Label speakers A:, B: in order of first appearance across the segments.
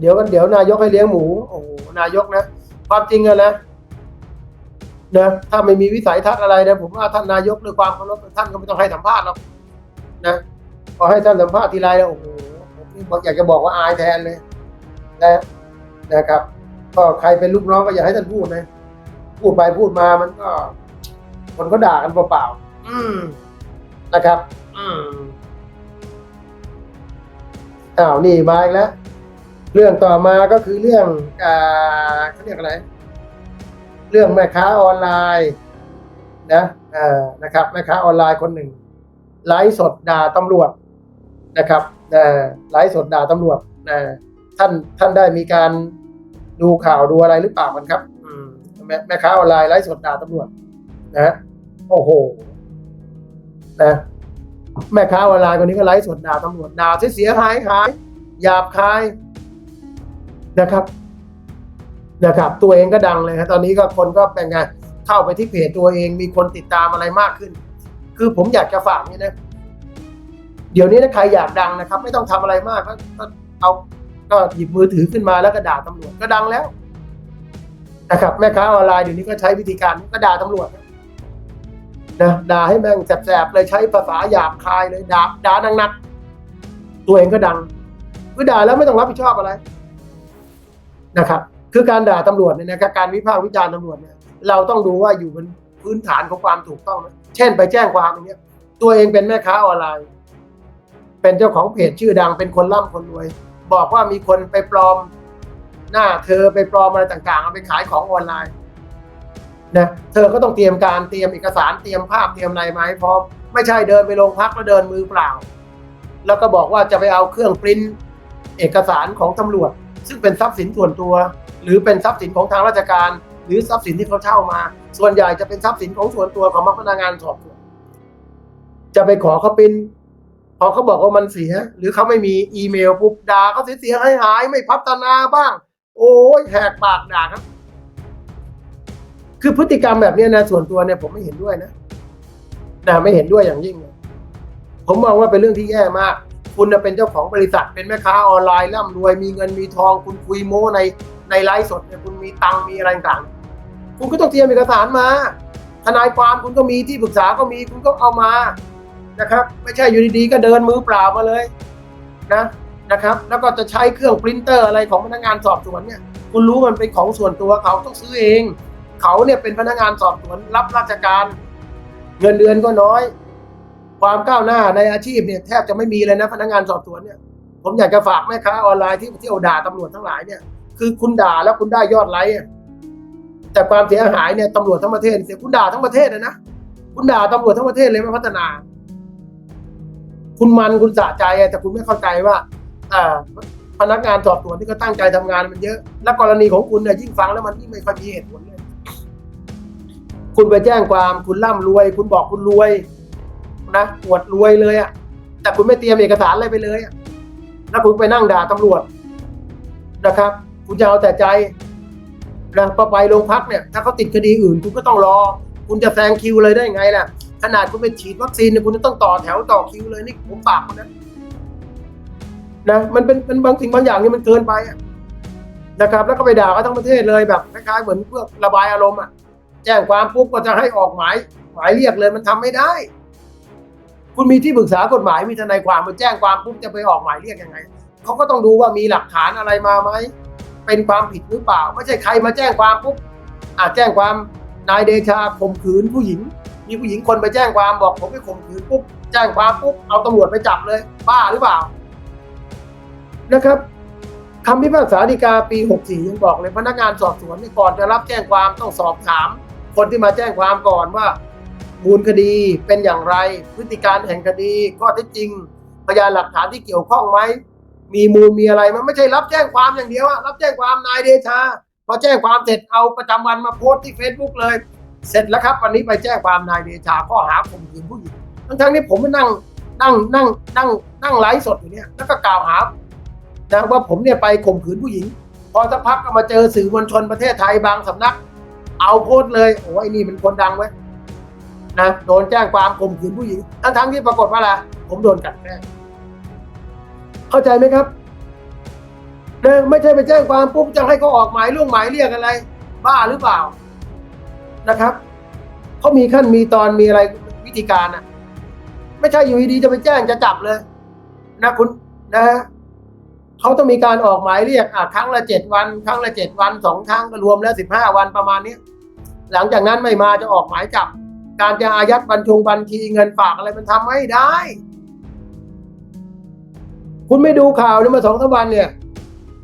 A: เดี๋ยวกันเดี๋ยวนายกให้เลี้ยงหมู โอ้โหนายกนะ ความจริงอะนะนะถ้าไม่มีวิสัยทัศน์อะไรนะผมว่าท่านนายกด้วยความเคารพท่านก็ไม่ต้องให้สัมภาษณ์หรอกนะพอให้ท่านสัมภาษณ์ทีไรแล้วโอ้โหผมอกอยากจะบอกว่าอายแทนเลยนะนะครับ ก็ใครเป็นลูกน้องก็อย่าให้ท่านพูดนะพูดไปพูดมามันก็คนก็ด่ากันเปล่าๆอืมนะครับ อืมอ้าวนี่มาอีกแล้ว เรื่องต่อมาก็คือเรื่องอ่าเขาเรียกอะไร เรื่องแม่ค้าออนไลน์นะเอ่อนะครับแม่ค้าออนไลน์คนหนึ่งไลฟ์สดด่าตำรวจนะครับเอ่อไลฟ์สดด่าตำรวจนะท่านท่านได้มีการดูข่าวดูอะไรหรือเปล่ากันครับอืมแม่แม่ค้าออนไลน์ไลฟ์สดด่าตำรวจนะฮะโอ้โหนะแม่ค้าออนไลน์คนนี้ก็ไลฟ์สดด่าตำรวจด่าเสียหายหายหยาบคาย นะครับนะครับ ตัวเองก็ดังเลยครับตอนนี้ก็คนก็เป็นไงเข้าไปที่เพจตัวเองมีคนติดตามอะไรมากขึ้น คือผมอยากจะฝากนี่นะเดี๋ยวนี้ถ้าใครอยากดังนะครับ ไม่ต้องทำอะไรมากก็เอาก็หยิบมือถือขึ้นมาแล้วก็ด่าตำรวจก็ดังแล้วนะครับ แม่ค้าออนไลน์เดี๋ยวนี้ก็ใช้วิธีการก็ด่าตำรวจนะด่าให้แม่งแสบๆเลยใช้ภาษาหยาบคายเลยด่าด่าหนักๆตัวเองก็ดังคือด่าแล้วไม่ต้องรับผิดชอบอะไร นะครับ คือการด่าตำรวจเนี่ยนะครับการวิพากษ์วิจารณ์ตำรวจเนี่ยเราต้องดูว่าอยู่บนพื้นฐานของความถูกต้องไหมเช่นไปแจ้งความอย่างเงี้ยตัวเองเป็นแม่ค้าออนไลน์ เป็นเจ้าของเพจชื่อดังเป็นคนร่ำคนรวย บอกว่ามีคนไปปลอมหน้าเธอไปปลอมอะไรต่างๆเอาไปขายของออนไลน์นะเธอก็ต้องเตรียมการเตรียมเอกสารเตรียมภาพเตรียมอะไรมาให้พร้อมไม่ใช่เดินไปโรงพักแล้วเดินมือเปล่า แล้วก็บอกว่าจะไปเอาเครื่องปริ้นเอกสารของตำรวจ ซึ่งเป็นทรัพย์สินส่วนตัว หรือเป็นทรัพย์สินของทางราชการ หรือทรัพย์สินที่เขาเช่ามา ส่วนใหญ่จะเป็นทรัพย์สินของส่วนตัวของพนักงานสอบสวนจะไปขอเขาเปริ้นพอเขาบอกว่ามันเสีย หรือเขาไม่มีอีเมลปุ๊บด่าเขาเสียหายหายไม่พัฒนาบ้าง โอ้ยแหกปากด่าครับ คือพฤติกรรมแบบนี้นะส่วนตัวเนี่ยผมไม่เห็นด้วยนะนะไม่เห็นด้วยอย่างยิ่ง ผมมองว่าเป็นเรื่องที่แย่มาก คุณน่ะเป็นเจ้าของบริษัทเป็นแม่ค้าออนไลน์ร่ำรวยมีเงินมีทอง คุณคุยโม้ในในไลฟ์สดเนี่ยคุณมีตังมีอะไรต่างคุณก็ต้องเตรียมเอกสารมา ทนายความคุณก็มีที่ปรึกษาก็มีคุณก็เอามานะครับ ไม่ใช่อยู่ดีๆก็เดินมือเปล่ามาเลยนะนะครับ แล้วก็จะใช้เครื่องปรินเตอร์อะไรของพนักงานสอบสวนเนี่ย คุณรู้มันเป็นของส่วนตัวเขาต้องซื้อเอง เขาเนี่ยเป็นพนักงานสอบสวนรับราชการ เงินเดือนก็น้อย ความก้าวหน้าในอาชีพเนี่ยแทบจะไม่มีเลยนะพนักงานสอบสวนเนี่ย ผมอยากจะฝากแม่ค้าออนไลน์ที่ที่เอาด่าตำรวจทั้งหลายเนี่ยคือคุณด่าแล้วคุณได้ยอดไลค์แต่ความเสียหายเนี่ยตำรวจทั้งประเทศเสียคุณด่าทั้งประเทศเลยนะคุณด่าตำรวจทั้งประเทศเลยไม่พัฒนา คุณมันคุณสะใจแต่คุณไม่เข้าใจว่าอ่าพนักงานสอบสวนที่เขาตั้งใจทำงานมันเยอะ และกรณีของคุณเนี่ยยิ่งฟังแล้วมันยิ่งไม่ค่อยมีเหตุผลเลย คุณไปแจ้งความคุณร่ำรวย คุณบอกคุณรวย นะอวดรวยเลยอะแต่คุณไม่เตรียมเอกสารอะไรไปเลยอะแล้วคุณไปนั่งด่าตำรวจนะครับ คุณจะเอาแต่ใจนะพอไปโรงพักเนี่ย ถ้าเขาติดคดีอื่น คุณก็ต้องรอ คุณจะแซงคิวเลยได้ไงล่ะ ขนาดคุณไปฉีดวัคซีนเนี่ยคุณจะต้องต่อแถวต่อคิวเลยนี่ผมปากคุณนะนะมันเป็นเป็นบางสิ่งบางอย่างนี่มันเกินไปนะครับ แล้วก็ไปด่าเขาทั้งประเทศเลยแบบคล้ายๆเหมือนเพื่อระบายอารมณ์อะ แจ้งความปุ๊บก็จะให้ออกหมายหมายเรียกเลยมันทำไม่ได้ คุณมีที่ปรึกษากฎหมายมีทนายความมาแจ้งความปุ๊บจะไปออกหมายเรียกยังไงเขาก็ต้องดูว่ามีหลักฐานอะไรมาไหมเป็นความผิดหรือเปล่า ไม่ใช่ใครมาแจ้งความปุ๊บอาจแจ้งความนายเดชาข่มขืนผู้หญิง มีผู้หญิงคนไปแจ้งความบอกผมไปข่มขืนปุ๊บแจ้งความปุ๊บเอาตำรวจไปจับเลย บ้าหรือเปล่า นะครับคำพิพากษาฎีกาปี 64 ยังบอกเลยพนักงานสอบสวนก่อนจะรับแจ้งความต้องสอบถาม คนที่มาแจ้งความก่อนว่า มูลคดีเป็นอย่างไร พฤติการแห่งคดีข้อเท็จจริง พยานหลักฐานที่เกี่ยวข้องไหมมีมูลมีอะไรมันไม่ใช่รับแจ้งความอย่างเดียวอะรับแจ้งความนายเดชาพอแจ้งความเสร็จเอาประจำวันมาโพสต์ที่ Facebook เลย เสร็จแล้วครับวันนี้ไปแจ้งความนายเดชาข้อหาข่มขืนผู้หญิงทั้งๆที่ผมมานั่งนั่งนั่งนั่งนั่งไลฟ์สดอยู่เนี่ยแล้วก็กล่าวหานะว่าผมเนี่ยไปข่มขืนผู้หญิง พอสักพักก็มาเจอสื่อมวลชนประเทศไทยบางสำนัก เอาโพสต์เลยโอ้ยนี่เป็นคนดังไว้ นะโดนแจ้งความข่มขืนผู้หญิงทั้งทั้งที่ปรากฏว่าอะผมโดนกันแกล้งเข้าใจไหมครับนะไม่ใช่ไปแจ้งความปุ๊บจะให้เขาออกหมายเรื่องหมายเรียกอะไร บ้าหรือเปล่านะครับเขามีขั้นมีตอนมีอะไรวิธีการอะ ไม่ใช่อยู่ดีๆจะไปแจ้งจะจับเลย นะคุณนะฮะเขาต้องมีการออกหมายเรียกอะครั้งละเจ็ดวัน ครั้งละเจ็ดวันสองครั้งก็รวมแล้วสิบห้าวันประมาณนี้หลังจากนั้นไม่มาจะออกหมายจับ การจะอายัดบัญชงบัญชีเงินฝากอะไรมันทำไม่ได้ คุณไม่ดูข่าวนี่มาสองสามวันเนี่ย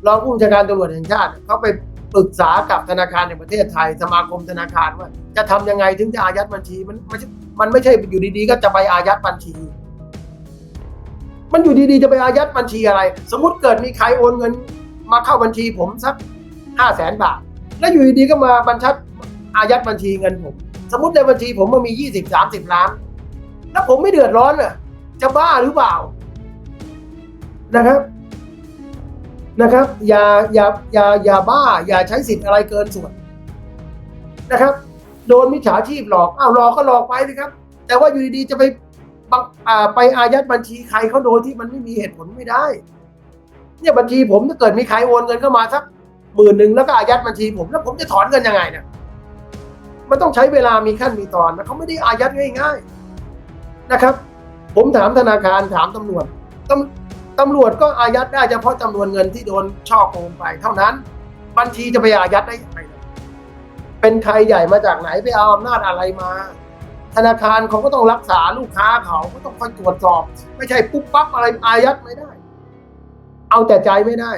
A: รองผู้บัญชาการตำรวจแห่งชาติเขาไปปรึกษากับธนาคารแห่งประเทศไทย สมาคมธนาคารว่า จะทำยังไงถึงจะอายัดบัญชีมันมันมันไม่ใช่อยู่ดีๆ ก็จะไปอายัดบัญชี มันอยู่ดีๆ จะไปอายัดบัญชีอะไร สมมติเกิดมีใครโอนเงิน มาเข้าบัญชีผมสักห้าแสนบาท แล้วอยู่ดีๆก็มาบัญชัดอายัดบัญชีเงินผม สมมติในบัญชีผมมันมียี่สิบสามสิบล้าน แล้วผมไม่เดือดร้อนอะ จะบ้าหรือเปล่า นะครับ นะครับ อย่า อย่า อย่า อย่าบ้า อย่าใช้สิทธิ์อะไรเกินส่วน นะครับ โดนมิจฉาชีพหลอก อ้าวหลอกก็หลอกไปสิครับ แต่ว่าอยู่ดีๆจะไปไปอายัดบัญชีใครเขาโดยที่มันไม่มีเหตุผลไม่ได้ เนี่ยบัญชีผมถ้าเกิดมีใครโอนเงินเข้ามาสักหมื่นหนึ่งแล้วก็อายัดบัญชีผมแล้วผมจะถอนเงินยังไงเนี่ย มันต้องใช้เวลามีขั้นมีตอนนะเขาไม่ได้อายัดง่าย ๆนะครับ ผมถามธนาคารถามตำรวจตำตำรวจก็อายัดได้เฉพาะจำนวนเงินที่โดนช่อโกงไป เท่านั้น บัญชีจะไปอายัดได้ยังไงเป็นใครใหญ่มาจากไหนไปเอาอำนาจอะไรมา ธนาคารเขาก็ต้องรักษาลูกค้าเขาก็ต้องคอยตรวจสอบ ไม่ใช่ปุ๊บปั๊บอะไรอายัดไม่ได้ เอาแต่ใจไม่ได้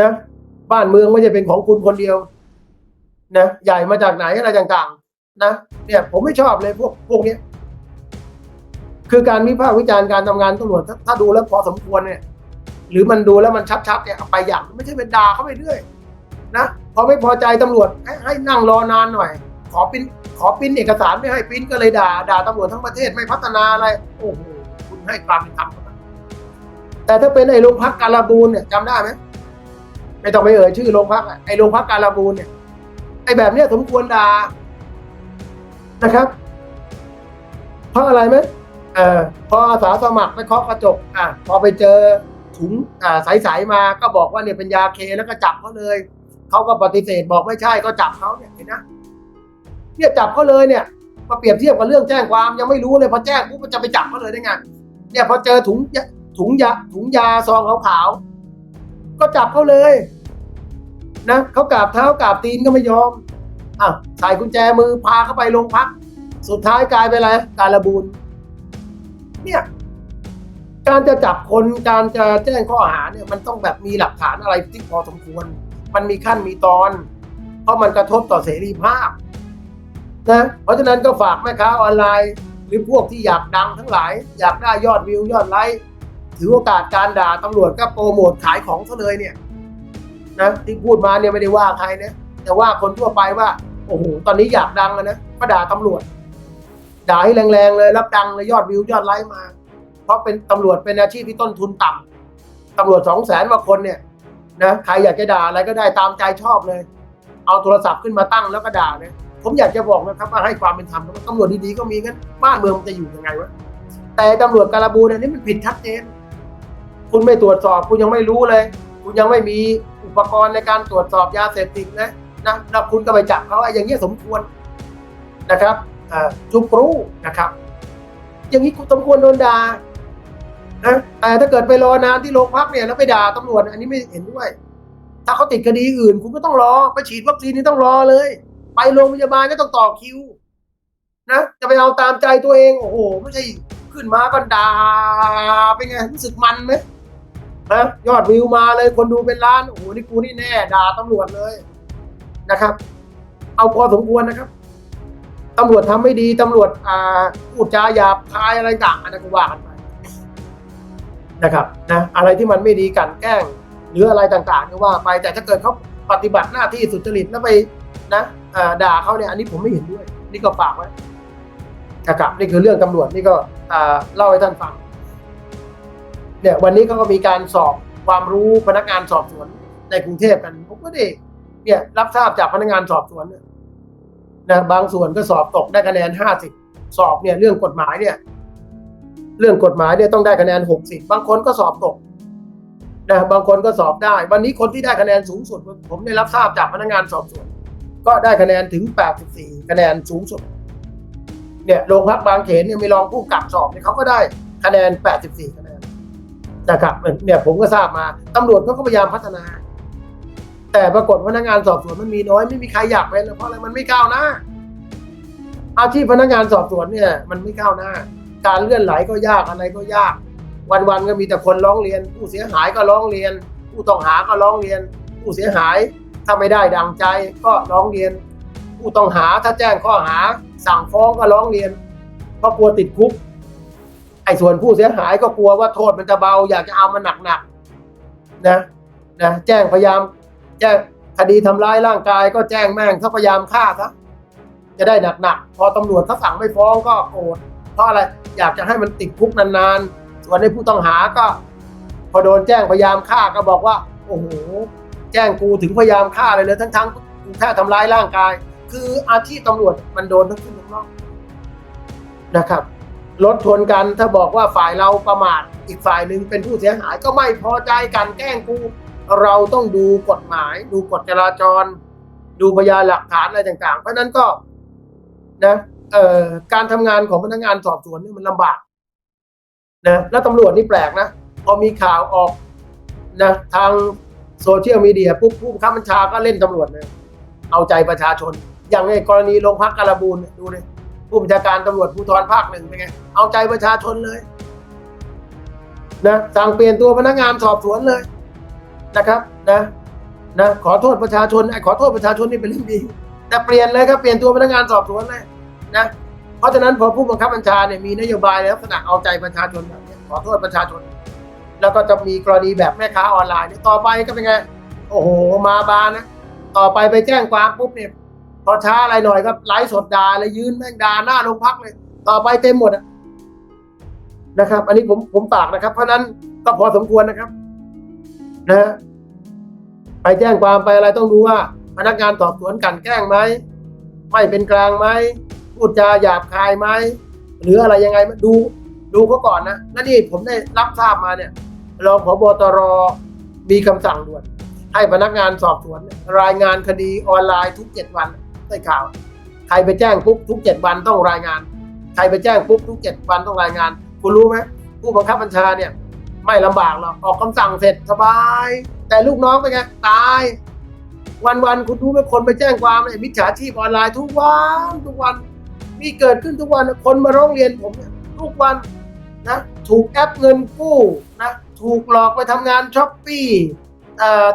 A: นะ บ้านเมืองไม่ใช่เป็นของคุณคนเดียว นะใหญ่มาจากไหนอะไรต่างๆนะเนี่ยผมไม่ชอบเลยพวกพวกนี้คือการวิพากษ์วิจารณ์การทำงานตำรวจถ้าดูแล้วพอสมควรเนี่ย หรือมันดูแล้วมันชัดๆเนี่ยเอาไปอย่างไม่ใช่เป็นด่าเขาไปเรื่อยนะพอไม่พอใจตำรวจให้ให้นั่งรอนานหน่อย ขอปิ้นขอปิ้นเอกสารไม่ให้ปิ้นก็เลยด่า ด่าตำรวจทั้งประเทศไม่พัฒนาอะไร โอ้โหคุณให้ความเป็นธรรมกับมันแต่ถ้าเป็นไอ้โรงพักการบูนเนี่ยจำได้ไหมไม่ต้องไปเอ่ยชื่อโรงพักไอ้โรงพักการบูนเนี่ย ไอ้แบบเนี้ยสมควรด่านะครับ เพราะอะไรไหมเออพออาสาสมัครไปเคาะกระจก อะ พอไปเจอถุงอ่าใสๆมาก็บอกว่าเนี่ยเป็นยาเคแล้วก็จับเขาเลยเขาก็ปฏิเสธบอกไม่ใช่ก็จับเขาเนี่ยเห็นนะเนี่ยจับเขาเลยเนี่ยมาเปรียบเทียบกับเรื่องแจ้งความยังไม่รู้เลยพอแจ้งปุ๊บมันจะไปจับเขาเลยได้ไงเนี่ยพอเจอถุงถุงยาถุงยาซองขาวๆก็จับเขาเลย นะเขากราบเท้ากราบตีนก็ไม่ยอมอะใส่กุญแจมือพาเข้าไปโรงพัก สุดท้ายกลายเป็นอะไรการระบูนเนี่ยการจะจับคนการจะแจ้งข้อหาเนี่ยมันต้องแบบมีหลักฐานอะไรที่พอสมควร มันมีขั้นมีตอน เพราะมันกระทบต่อเสรีภาพนะเพราะฉะนั้นก็ฝากแม่ค้าออนไลน์ หรือพวกที่อยากดังทั้งหลาย อยากได้ยอดวิวยอดไลค์ถือโอกาสการด่าตำรวจก็โปรโมทขายของซะเลยเนี่ย นะที่พูดมาเนี่ยไม่ได้ว่าใครนะแต่ว่าคนทั่วไปว่าโอ้โหตอนนี้อยากดังนะก็ด่าตำรวจด่าให้แรงๆเลยรับดังเลยยอดวิวยอดไลค์มา เพราะเป็นตำรวจเป็นอาชีพที่ต้นทุนต่ำตำรวจสองแสนกว่าคนเนี่ยนะใครอยากจะด่าอะไรก็ได้ตามใจชอบเลย เอาโทรศัพท์ขึ้นมาตั้งแล้วก็ด่าเลยผมอยากจะบอกนะครับว่าให้ความเป็นธรรมตำรวจดีๆก็มีงั้นบ้านเมืองมันจะอยู่ยังไงวะแต่ตำรวจการบูเนี่ยนี่มันผิดชัดเจนคุณไม่ตรวจสอบคุณยังไม่รู้เลย คุณยังไม่มี อุปกรณ์ในการตรวจสอบยาเสพติดนะนะแล้วคุณก็ไปจับเขาไอ้อย่างเงี้ยสมควรนะครับจุกรู้นะครับ อย่างนี้คุณสมควรโดนด่านะแต่ถ้าเกิดไปรอนานที่โรงพักเนี่ยแล้วไปด่าตำรวจอันนี้ไม่เห็นด้วย ถ้าเขาติดคดีอื่น คุณก็ต้องรอไปฉีดวัคซีนนี่ต้องรอเลย ไปโรงพยาบาลก็ต้องต่อคิวนะจะไปเอาตามใจตัวเอง โอ้โห ไม่ใช่ขึ้นมาก็ด่าเป็นไงรู้สึกมันไหม นะยอดวิวมาเลยคนดูเป็นล้าน โอ้โห นี่กูนี่แน่ ด่าตำรวจเลยนะครับ เอาพอสมควรนะครับตำรวจทำไม่ดีตำรวจอ่าพูดจาหยาบคายอะไรต่างอันนั้นก็ว่ากันไปนะครับนะอะไรที่มันไม่ดีกันแกล้ง หรืออะไรต่างๆก็ว่าไป แต่ถ้าเกิดเขาปฏิบัติหน้าที่สุจริตแล้วไปนะอ่าด่าเขาเนี่ยอันนี้ผมไม่เห็นด้วย นี่ก็ฝากไว้นะครับนี่คือเรื่องตำรวจนี่ก็อ่าเล่าให้ท่านฟัง เนี่ยวันนี้เขาก็มีการสอบความรู้พนักงานสอบสวนในกรุงเทพกันผมก็ได้เนี่ยรับทราบจากพนักงานสอบสวนนะบางส่วนก็สอบตกได้คะแนนห้าสิบสอบเนี่ยเรื่องกฎหมายเนี่ย เรื่องกฎหมายเนี่ยต้องได้คะแนนหกสิบบางคนก็สอบตกนะบางคนก็สอบได้ วันนี้คนที่ได้คะแนนสูงสุด ผมได้รับทราบจากพนักงานสอบสวน ก็ได้คะแนนถึง 84 คะแนนสูงสุด เนี่ยโรงพักบางเขนเนี่ยมีรองผู้กำกับสอบเนี่ยเขาก็ได้คะแนน 84คะแนน นะครับเนี่ยผมก็ทราบมาตำรวจเขาก็พยายามพัฒนา แต่ปรากฏพนักงานสอบสวนมันมีน้อยไม่มีใครอยากเป็นเพราะอะไรมันไม่ก้าวหน้า อาชีพพนักงานสอบสวนเนี่ย มันไม่ก้าวหน้า การเลื่อนไหลก็ยากอะไรก็ยาก วันๆก็มีแต่คนร้องเรียน ผู้เสียหายก็ร้องเรียน ผู้ต้องหาก็ร้องเรียน ผู้เสียหายถ้าไม่ได้ดังใจก็ร้องเรียน ผู้ต้องหาถ้าแจ้งข้อหา สั่งฟ้องก็ร้องเรียนเพราะกลัวติดคุก ไอ้ส่วนผู้เสียหายก็กลัวว่าโทษมันจะเบา อยากจะเอามันหนักๆนะนะแจ้งพยายาม แจ้งคดีทำร้ายร่างกาย ก็แจ้งแม่งถ้าพยายามฆ่าซะจะได้หนักๆพอตำรวจเขาสั่งไม่ฟ้องก็โกรธเพราะอะไรอยากจะให้มันติดคุกนานๆ ส่วนในผู้ต้องหาก็ พอโดนแจ้งพยายามฆ่าก็บอกว่าโอ้โหแจ้งกูถึงพยายามฆ่าเลยเลยทั้งๆกูแค่ทำร้ายร่างกาย คืออาชีพตำรวจมันโดนทั้งขึ้นทั้งล่องนะครับ รถชนกันถ้าบอกว่าฝ่ายเราประมาทอีกฝ่ายหนึ่งเป็นผู้เสียหายก็ไม่พอใจกันแกล้งกูเราต้องดูกฎหมาย ดูกฎจราจร ดูพยานหลักฐานอะไรต่างๆ เพราะนั้นก็นะเอ่อการทำงานของพนักงานสอบสวนเนี่ยมันลำบากนะแล้วตำรวจนี่แปลกนะพอมีข่าวออกนะทางโซเชียลมีเดียปุ๊บผู้บังคับบัญชาก็เล่นตำรวจเลยเอาใจประชาชน อย่างในกรณีโรงพักการบูลเนี่ยดูเลย ผู้บัญชาการตำรวจภูธรภาคหนึ่งเป็นไง เอาใจประชาชนเลยนะสั่งเปลี่ยนตัวพนักงานสอบสวนเลยนะครับนะนะขอโทษประชาชนไอ้ขอโทษประชาชนนี่เป็นเรื่องดี แต่เปลี่ยนเลยครับเปลี่ยนตัวพนักงานสอบสวนเลยนะเพราะฉะนั้นพอผู้บังคับบัญชาเนี่ยมีนโยบายในลักษณะเอาใจประชาชนแบบนี้ขอโทษประชาชน แล้วก็จะมีกรณีแบบแม่ค้าออนไลน์เนี่ยต่อไปก็เป็นไง โอ้โหมาบานนะ ต่อไปไปแจ้งความปุ๊บเนี่ย พอช้าอะไรหน่อยก็ไลฟ์สดด่าเลยยืนแม่งด่าหน้าโรงพักเลย ต่อไปเต็มหมดนะครับ อันนี้ผมผมฝากนะครับ เพราะนั้นก็พอสมควรนะครับ นะไปแจ้งความไปอะไรต้องดูว่า พนักงานสอบสวนกันแกล้งไหมไม่เป็นกลางไหมพูดจาหยาบคายไหมหรืออะไรยังไงดูดูเขาก่อนนะและนี่ผมได้รับทราบมาเนี่ยรองผบตรมีคำสั่งด่วน ให้พนักงานสอบสวน รายงานคดีออนไลน์ทุกเจ็ดวัน ได้ข่าว ใครไปแจ้งปุ๊บทุกเจ็ดวันต้องรายงาน ใครไปแจ้งปุ๊บทุกเจ็ดวันต้องรายงาน คุณรู้ไหมผู้บังคับบัญชาเนี่ย ไม่ลำบากหรอกออกคำสั่งเสร็จสบาย แต่ลูกน้องเป็นไงตาย วันๆคุณรู้ไหมคนไปแจ้งความไอ้มิจฉาชีพออนไลน์ทุกวันทุกวันมีเกิดขึ้นทุกวันคนมาร้องเรียนผมทุกวันนะถูกแอปเงินกู้นะถูกหลอกไปทำงานช้อปปี้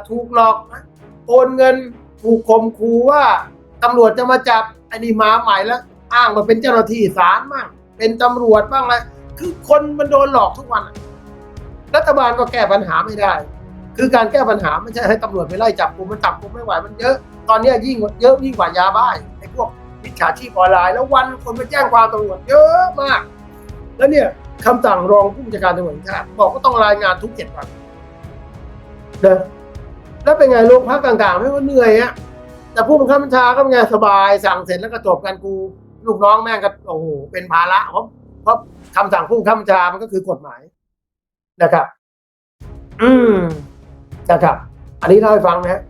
A: ถูกหลอกนะโอนเงินถูกข่มขู่ว่า ตำรวจจะมาจับอันนี้มาใหม่แล้ว อ้างมาเป็นเจ้าหน้าที่ศาลบ้างเป็นตำรวจบ้างอะไรคือคนมันโดนหลอกทุกวัน รัฐบาลก็แก้ปัญหาไม่ได้ คือการแก้ปัญหาไม่ใช่ให้ตำรวจไปไล่จับกลุ่มมันจับกลุ่มไม่ไหวมันเยอะ ตอนนี้ยิ่งเยอะยิ่งกว่ายาบ้าไอ้พวกมิจฉาชีพออนไลน์แล้ววันคนไปแจ้งความตำรวจเยอะมาก แล้วเนี่ยคำสั่งรองผู้บัญชาการตำรวจแห่งชาติบอกว่าต้องรายงานทุกเจ็ดวันนะแล้วเป็นไงโรงพักต่างๆไม่ว่าเหนื่อยอะ แต่ผู้บังคับบัญชาก็เป็นไงสบายสั่งเสร็จแล้วก็จบกันกูลูกน้องแม่งก็โอ้โหเป็นภาระเพราะเพราะคำสั่งผู้บังคับบัญชามันก็คือกฎหมายนะครับ อืมนะครับ อันนี้เล่าให้ฟังนะฮะ